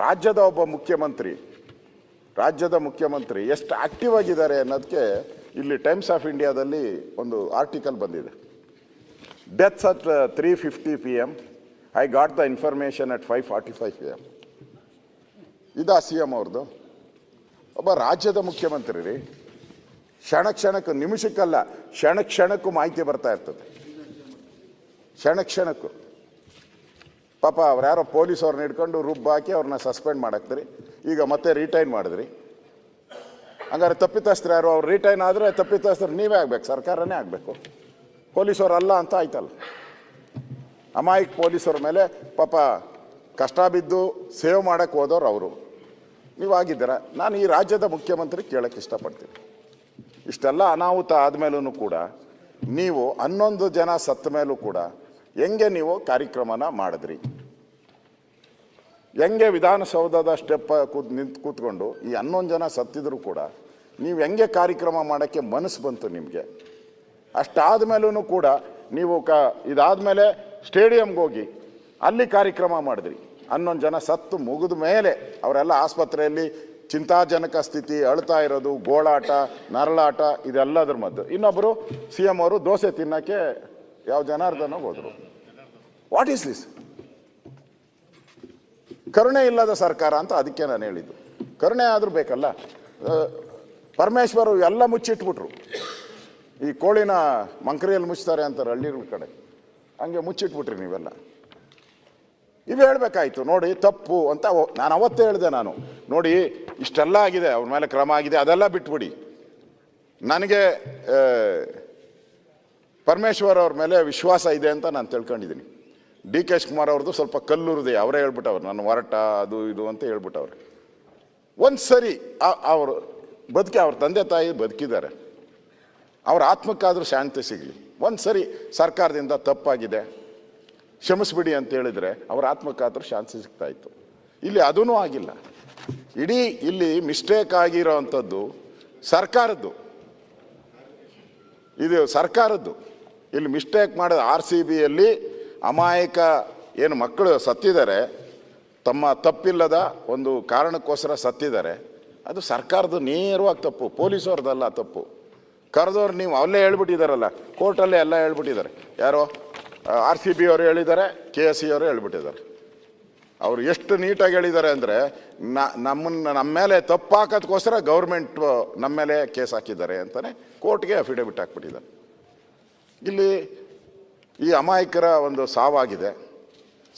ರಾಜ್ಯದ ಒಬ್ಬ ಮುಖ್ಯಮಂತ್ರಿ, ರಾಜ್ಯದ ಮುಖ್ಯಮಂತ್ರಿ ಎಷ್ಟು ಆಕ್ಟಿವ್ ಆಗಿದ್ದಾರೆ ಅನ್ನೋದಕ್ಕೆ ಇಲ್ಲಿ ಟೈಮ್ಸ್ ಆಫ್ ಇಂಡಿಯಾದಲ್ಲಿ ಒಂದು ಆರ್ಟಿಕಲ್ ಬಂದಿದೆ. Deaths at three fifty P M I got the information at five forty five P M ಇದಾ ಸಿ ಎಂ ಅವ್ರದ್ದು ಒಬ್ಬ ರಾಜ್ಯದ ಮುಖ್ಯಮಂತ್ರಿ ರೀ. ಕ್ಷಣ ಕ್ಷಣಕ್ಕೂ, ನಿಮಿಷಕ್ಕಲ್ಲ, ಕ್ಷಣ ಕ್ಷಣಕ್ಕೂ ಮಾಹಿತಿ ಬರ್ತಾ ಇರ್ತದೆ. ಕ್ಷಣ ಕ್ಷಣಕ್ಕೂ. ಪಾಪ ಅವ್ರು ಯಾರೋ ಪೊಲೀಸ್ ಅವ್ರನ್ನ ಹಿಡ್ಕೊಂಡು ರುಬ್ಬ ಹಾಕಿ ಅವ್ರನ್ನ ಸಸ್ಪೆಂಡ್ ಮಾಡಾಕ್ತೀರಿ. ಈಗ ಮತ್ತೆ ರಿಟೈನ್ ಮಾಡಿದ್ರಿ. ಹಂಗಾರೆ ತಪ್ಪಿತಸ್ಥರು ಯಾರು? ಅವ್ರು ರಿಟೈನ್ ಆದರೆ ತಪ್ಪಿತಸ್ಥರು ನೀವೇ ಆಗ್ಬೇಕು, ಸರ್ಕಾರನೇ ಆಗಬೇಕು. ಪೊಲೀಸವ್ರು ಅಲ್ಲ ಅಂತ ಆಯ್ತಲ್ಲ. ಅಮಾಯಕ್ ಪೊಲೀಸರ ಮೇಲೆ ಪಾಪ ಕಷ್ಟ ಬಿದ್ದು ಸೇವ್ ಮಾಡೋಕ್ಕೆ ಹೋದವ್ರು ಅವರು. ನೀವು ನಾನು ಈ ರಾಜ್ಯದ ಮುಖ್ಯಮಂತ್ರಿ ಕೇಳಕ್ಕೆ ಇಷ್ಟಪಡ್ತೀನಿ. ಇಷ್ಟೆಲ್ಲ ಅನಾಹುತ ಆದಮೇಲೂ ಕೂಡ ನೀವು ಹನ್ನೊಂದು ಜನ ಸತ್ತ ಮೇಲೂ ಕೂಡ ಹೆಂಗೆ ನೀವು ಕಾರ್ಯಕ್ರಮನ ಮಾಡಿದ್ರಿ? ಹೆಂಗೆ ವಿಧಾನಸೌಧದ ಸ್ಟೆಪ್ ಕೂತ್ ನಿಂತು ಕೂತ್ಕೊಂಡು, ಈ ಹನ್ನೊಂದು ಜನ ಸತ್ತಿದ್ರು ಕೂಡ ನೀವು ಹೆಂಗೆ ಕಾರ್ಯಕ್ರಮ ಮಾಡೋಕ್ಕೆ ಮನಸ್ಸು ಬಂತು ನಿಮಗೆ? ಅಷ್ಟಾದ ಮೇಲೂ ಕೂಡ ನೀವು ಕ, ಇದಾದಮೇಲೆ ಸ್ಟೇಡಿಯಮ್ಗೆ ಹೋಗಿ ಅಲ್ಲಿ ಕಾರ್ಯಕ್ರಮ ಮಾಡಿದ್ರಿ. ಹನ್ನೊಂದು ಜನ ಸತ್ತು ಮುಗಿದ ಮೇಲೆ ಅವರೆಲ್ಲ ಆಸ್ಪತ್ರೆಯಲ್ಲಿ ಚಿಂತಾಜನಕ ಸ್ಥಿತಿ, ಅಳ್ತಾ ಇರೋದು, ಗೋಳಾಟ, ನರಳಾಟ, ಇದೆಲ್ಲದ್ರ ಮದ್ದು. ಇನ್ನೊಬ್ಬರು ಸಿ ಎಂ ಅವರು ದೋಸೆ ತಿನ್ನೋಕ್ಕೆ ಯಾವ ಜನಾರ್ದನ ಹೋದರು. ವಾಟ್ ಈಸ್ ದಿಸ್ ಕರುಣೆ ಇಲ್ಲದ ಸರ್ಕಾರ ಅಂತ ಅದಕ್ಕೆ ನಾನು ಹೇಳಿದ್ದು. ಕರುಣೆ ಆದರೂ ಬೇಕಲ್ಲ. ಪರಮೇಶ್ವರು ಎಲ್ಲ ಮುಚ್ಚಿಟ್ಬಿಟ್ರು. ಈ ಕೋಳಿನ ಮಂಕರಿಯಲ್ಲಿ ಮುಚ್ತಾರೆ ಅಂತಾರೆ ಹಳ್ಳಿಗಳ ಕಡೆ. ಹಂಗೆ ಮುಚ್ಚಿಟ್ಬಿಟ್ರಿ ನೀವೆಲ್ಲ. ಇವು ಹೇಳ್ಬೇಕಾಯ್ತು, ನೋಡಿ ತಪ್ಪು ಅಂತ ನಾನು ಅವತ್ತೇ ಹೇಳಿದೆ ನಾನು. ನೋಡಿ, ಇಷ್ಟೆಲ್ಲ ಆಗಿದೆ, ಅವ್ರ ಮೇಲೆ ಕ್ರಮ ಆಗಿದೆ, ಅದೆಲ್ಲ ಬಿಟ್ಬಿಡಿ. ನನಗೆ ಪರಮೇಶ್ವರ್ ಅವ್ರ ಮೇಲೆ ವಿಶ್ವಾಸ ಇದೆ ಅಂತ ನಾನು ತಿಳ್ಕೊಂಡಿದ್ದೀನಿ. ಡಿ ಕೆ ಕುಮಾರ್ ಅವ್ರದ್ದು ಸ್ವಲ್ಪ ಕಲ್ಲುರಿದೆ, ಅವರೇ ಹೇಳ್ಬಿಟ್ಟವ್ರು. ನಾನು ಹೊರಟ ಅದು ಇದು ಅಂತ ಹೇಳ್ಬಿಟ್ಟವ್ರೆ. ಒಂದು ಸರಿ ಅವರು ಬದುಕಿ, ಅವ್ರ ತಂದೆ ತಾಯಿ ಬದುಕಿದ್ದಾರೆ. ಅವ್ರ ಆತ್ಮಕ್ಕಾದರೂ ಶಾಂತಿ ಸಿಗಲಿ. ಒಂದು ಸರಿ ಸರ್ಕಾರದಿಂದ ತಪ್ಪಾಗಿದೆ. ಕ್ಷಮಿಸ್ಬಿಡಿ ಅಂತ ಹೇಳಿದರೆ ಅವ್ರ ಆತ್ಮಕ್ಕಾದರೂ ಶಾಂತಿ ಸಿಗ್ತಾ ಇತ್ತು. ಇಲ್ಲಿ ಅದೂ ಆಗಿಲ್ಲ. ಇಡೀ ಇಲ್ಲಿ ಮಿಸ್ಟೇಕ್ ಆಗಿರೋ ಅಂಥದ್ದು ಸರ್ಕಾರದ್ದು. ಇದು ಸರ್ಕಾರದ್ದು. ಇಲ್ಲಿ ಮಿಸ್ಟೇಕ್ ಮಾಡಿದ ಆರ್ ಸಿ ಬಿಯಲ್ಲಿ ಅಮಾಯಕ ಏನು ಮಕ್ಕಳು ಸತ್ತಿದ್ದಾರೆ, ತಮ್ಮ ತಪ್ಪಿಲ್ಲದ ಒಂದು ಕಾರಣಕ್ಕೋಸ್ಕರ ಸತ್ತಿದ್ದಾರೆ. ಅದು ಸರ್ಕಾರದ ನೇರವಾಗಿ ತಪ್ಪು, ಪೊಲೀಸವ್ರದ್ದಲ್ಲ ತಪ್ಪು. ಕರೆದವ್ರು ನೀವು ಅಲ್ಲೇ ಹೇಳ್ಬಿಟ್ಟಿದ್ದಾರಲ್ಲ ಕೋರ್ಟಲ್ಲೇ ಎಲ್ಲ ಹೇಳ್ಬಿಟ್ಟಿದ್ದಾರೆ. ಯಾರೋ ಆರ್ ಸಿ ಬಿ ಅವರು ಹೇಳಿದ್ದಾರೆ, ಕೆ ಎಸ್ ಸಿ ಅವರು ಹೇಳ್ಬಿಟ್ಟಿದ್ದಾರೆ. ಅವರು ಎಷ್ಟು ನೀಟಾಗಿ ಹೇಳಿದ್ದಾರೆ ಅಂದರೆ ನಮ್ಮನ್ನು, ನಮ್ಮ ಮೇಲೆ ತಪ್ಪು ಹಾಕೋದಕ್ಕೋಸ್ಕರ ಗೌರ್ಮೆಂಟ್ ನಮ್ಮ ಮೇಲೆ ಕೇಸ್ ಹಾಕಿದ್ದಾರೆ ಅಂತಲೇ ಕೋರ್ಟ್ಗೆ ಅಫಿಡವಿಟ್ ಹಾಕ್ಬಿಟ್ಟಿದ್ದಾರೆ. ಇಲ್ಲಿ ಈ ಅಮಾಯಕರ ಒಂದು ಸಾವಾಗಿದೆ.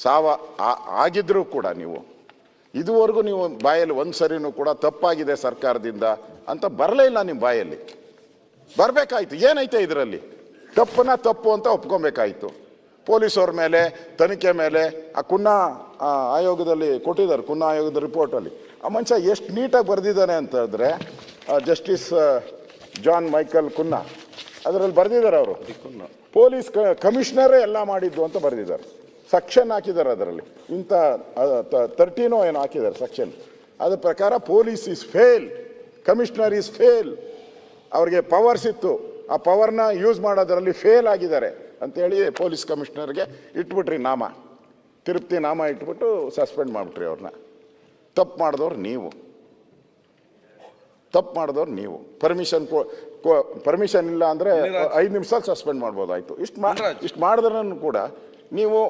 ಸಾವ ಆಗಿದ್ರೂ ಕೂಡ ನೀವು, ಇದುವರೆಗೂ ನೀವು ಬಾಯಲ್ಲಿ ಒಂದು ಸರಿನೂ ಕೂಡ ತಪ್ಪಾಗಿದೆ ಸರ್ಕಾರದಿಂದ ಅಂತ ಬರಲೇ ಇಲ್ಲ ನಿಮ್ಮ ಬಾಯಲ್ಲಿ. ಬರಬೇಕಾಯ್ತು, ಏನೈತೆ ಇದರಲ್ಲಿ? ತಪ್ಪನ್ನ ತಪ್ಪು ಅಂತ ಒಪ್ಕೊಬೇಕಾಯ್ತು. ಪೊಲೀಸವ್ರ ಮೇಲೆ, ತನಿಖೆ ಮೇಲೆ, ಆ ಕುನ್ನ ಆಯೋಗದಲ್ಲಿ ಕೊಟ್ಟಿದ್ದಾರೆ, ಕುನ್ನ ಆಯೋಗದ ರಿಪೋರ್ಟಲ್ಲಿ. ಆ ಮನುಷ್ಯ ಎಷ್ಟು ನೀಟಾಗಿ ಬರೆದಿದ್ದಾನೆ ಅಂತಂದರೆ ಜಸ್ಟಿಸ್ ಜಾನ್ ಮೈಕಲ್ ಕುನ್ನ ಅದರಲ್ಲಿ ಬರೆದಿದ್ದಾರೆ ಅವರು. ಪೊಲೀಸ್ ಕಮಿಷನರೇ ಎಲ್ಲ ಮಾಡಿದ್ದು ಅಂತ ಬರೆದಿದ್ದಾರೆ. ಸೆಕ್ಷನ್ ಹಾಕಿದ್ದಾರೆ ಅದರಲ್ಲಿ. ಇಂಥ ತರ್ಟೀನೋ ಏನೋ ಹಾಕಿದ್ದಾರೆ ಸೆಕ್ಷನ್. ಅದ್ರ ಪ್ರಕಾರ police is fail. Commissioner is fail. ಅವ್ರಿಗೆ ಪವರ್ಸ್ ಇತ್ತು ಆ ಪವರ್ನ ಯೂಸ್ ಮಾಡೋದರಲ್ಲಿ ಫೇಲ್ ಆಗಿದ್ದಾರೆ ಅಂತೇಳಿ ಪೊಲೀಸ್ ಕಮಿಷನರ್ಗೆ ಇಟ್ಬಿಟ್ರಿ ನಾಮ. ತಿರುಪ್ತಿ ನಾಮ ಇಟ್ಬಿಟ್ಟು ಸಸ್ಪೆಂಡ್ ಮಾಡಿಬಿಟ್ರಿ ಅವ್ರನ್ನ. ತಪ್ಪು ಮಾಡಿದವ್ರು ನೀವು. ತಪ್ಪು ಮಾಡಿದವ್ರು ನೀವು. ಪರ್ಮಿಷನ್ ಪರ್ಮಿಷನ್ ಇಲ್ಲ ಅಂದರೆ ಐದು ನಿಮಿಷ ಸಸ್ಪೆಂಡ್ ಮಾಡ್ಬೋದಾಯ್ತು. ಇಷ್ಟು ಮಾ ಇಷ್ಟು ಮಾಡಿದ್ರೂ ಕೂಡ ನೀವು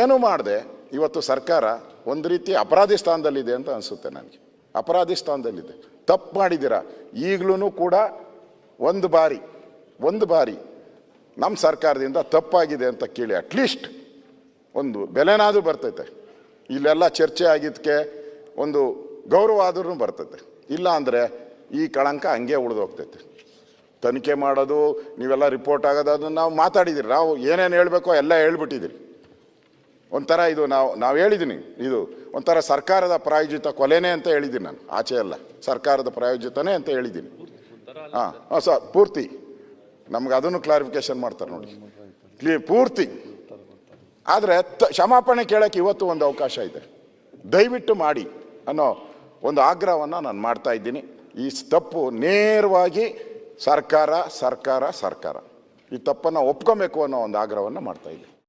ಏನೂ ಮಾಡದೆ? ಇವತ್ತು ಸರ್ಕಾರ ಒಂದು ರೀತಿ ಅಪರಾಧಿ ಸ್ಥಾನದಲ್ಲಿದೆ ಅಂತ ಅನಿಸುತ್ತೆ ನನಗೆ. ಅಪರಾಧಿ ಸ್ಥಾನದಲ್ಲಿದೆ. ತಪ್ಪು ಮಾಡಿದ್ದೀರಾ? ಈಗಲೂ ಕೂಡ ಒಂದು ಬಾರಿ ಒಂದು ಬಾರಿ ನಮ್ಮ ಸರ್ಕಾರದಿಂದ ತಪ್ಪಾಗಿದೆ ಅಂತ ಕೇಳಿ ಅಟ್ಲೀಸ್ಟ್ ಒಂದು ಬೆಲೆನಾದರೂ ಬರ್ತೈತೆ. ಇಲ್ಲೆಲ್ಲ ಚರ್ಚೆ ಆಗಿದ್ದಕ್ಕೆ ಒಂದು ಗೌರವ ಆದರೂ ಬರ್ತೈತೆ. ಇಲ್ಲ ಅಂದರೆ ಈ ಕಳಂಕ ಹಂಗೆ ಉಳಿದೋಗ್ತೈತೆ. ತನಿಖೆ ಮಾಡೋದು, ನೀವೆಲ್ಲ ರಿಪೋರ್ಟ್ ಆಗೋದು, ಅದನ್ನು ನಾವು ಮಾತಾಡಿದ್ದೀರಿ ನಾವು ಏನೇನು ಹೇಳಬೇಕೋ ಎಲ್ಲ ಹೇಳ್ಬಿಟ್ಟಿದ್ದೀರಿ ಒಂಥರ ಇದು ನಾವು ನಾವು ಹೇಳಿದ್ದೀನಿ ಇದು ಒಂಥರ ಸರ್ಕಾರದ ಪ್ರಾಯೋಜಿತ ಕೊಲೆನೇ ಅಂತ ಹೇಳಿದ್ದೀನಿ ನಾನು. ಆಚೆ ಅಲ್ಲ ಸರ್ಕಾರದ ಪ್ರಾಯೋಜಿತನೇ ಅಂತ ಹೇಳಿದ್ದೀನಿ ಹಾಂ ಹಾಂ ಸರ್ ಪೂರ್ತಿ. ನಮ್ಗೆ ಅದನ್ನು ಕ್ಲಾರಿಫಿಕೇಶನ್ ಮಾಡ್ತಾರೆ ನೋಡಿ. ಕ್ಲೀ, ಪೂರ್ತಿ. ಆದರೆ ತ, ಕ್ಷಮಾಪಣೆ ಕೇಳೋಕ್ಕೆ ಇವತ್ತು ಒಂದು ಅವಕಾಶ ಇದೆ. ದಯವಿಟ್ಟು ಮಾಡಿ ಅನ್ನೋ ಒಂದು ಆಗ್ರಹವನ್ನು ನಾನು ಮಾಡ್ತಾ ಇದ್ದೀನಿ. ಈ ತಪ್ಪು ನೇರವಾಗಿ ಸರ್ಕಾರ ಸರ್ಕಾರ ಸರ್ಕಾರ. ಈ ತಪ್ಪನ್ನು ಒಪ್ಕೊಬೇಕು ಅನ್ನೋ ಒಂದು ಆಗ್ರಹವನ್ನು ಮಾಡ್ತಾ ಇದ್ದೀನಿ.